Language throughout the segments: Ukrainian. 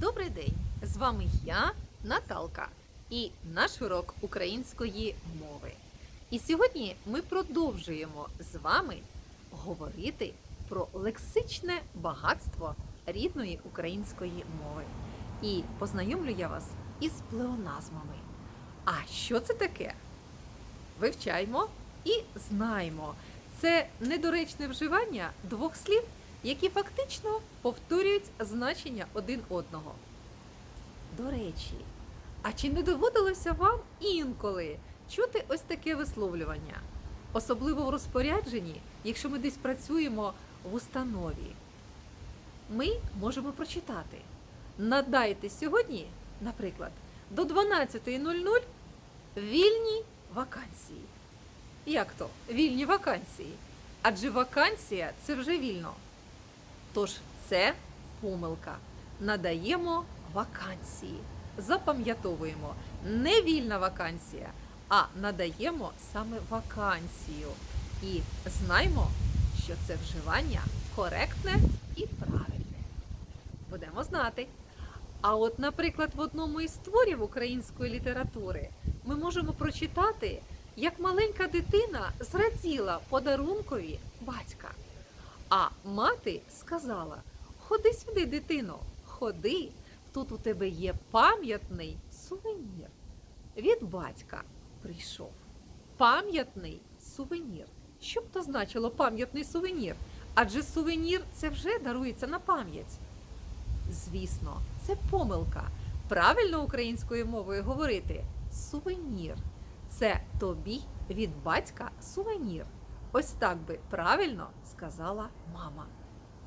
Добрий день! З вами я, Наталка, і наш урок української мови. І сьогодні ми продовжуємо з вами говорити про лексичне багатство рідної української мови. І познайомлю я вас із плеоназмами. А що це таке? Вивчаємо і знаємо. Це недоречне вживання двох слів, які фактично повторюють значення один одного. До речі, а чи не доводилося вам інколи чути ось таке висловлювання? Особливо в розпорядженні, якщо ми десь працюємо в установі. Ми можемо прочитати. Надайте сьогодні, наприклад, до 12.00 вільні вакансії. Як то? Вільні вакансії. Адже вакансія це вже вільно. Тож це помилка. Надаємо вакансії. Запам'ятовуємо не вільна вакансія, а надаємо саме вакансію. І знаймо, що це вживання коректне і правильне. Будемо знати. А от, наприклад, в одному із творів української літератури ми можемо прочитати, як маленька дитина зраділа подарункові батька. А мати сказала: Ходи сюди, дитино, ходи, тут у тебе є пам'ятний сувенір. Від батька прийшов. Пам'ятний сувенір. Що б то значило пам'ятний сувенір? Адже сувенір це вже дарується на пам'ять. Звісно, це помилка. Правильно українською мовою говорити сувенір. Це тобі від батька сувенір. Ось так би правильно сказала мама.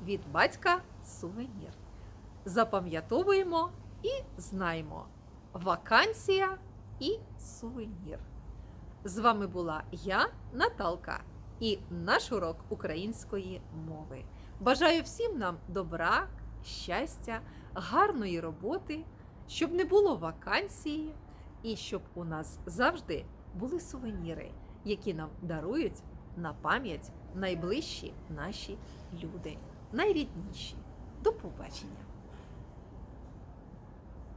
Від батька сувенір. Запам'ятовуємо і знаємо. Вакансія і сувенір. З вами була я, Наталка, і наш урок української мови. Бажаю всім нам добра, щастя, гарної роботи, щоб не було вакансії, і щоб у нас завжди були сувеніри, які нам дарують на пам'ять найближчі наші люди, найрідніші. До побачення!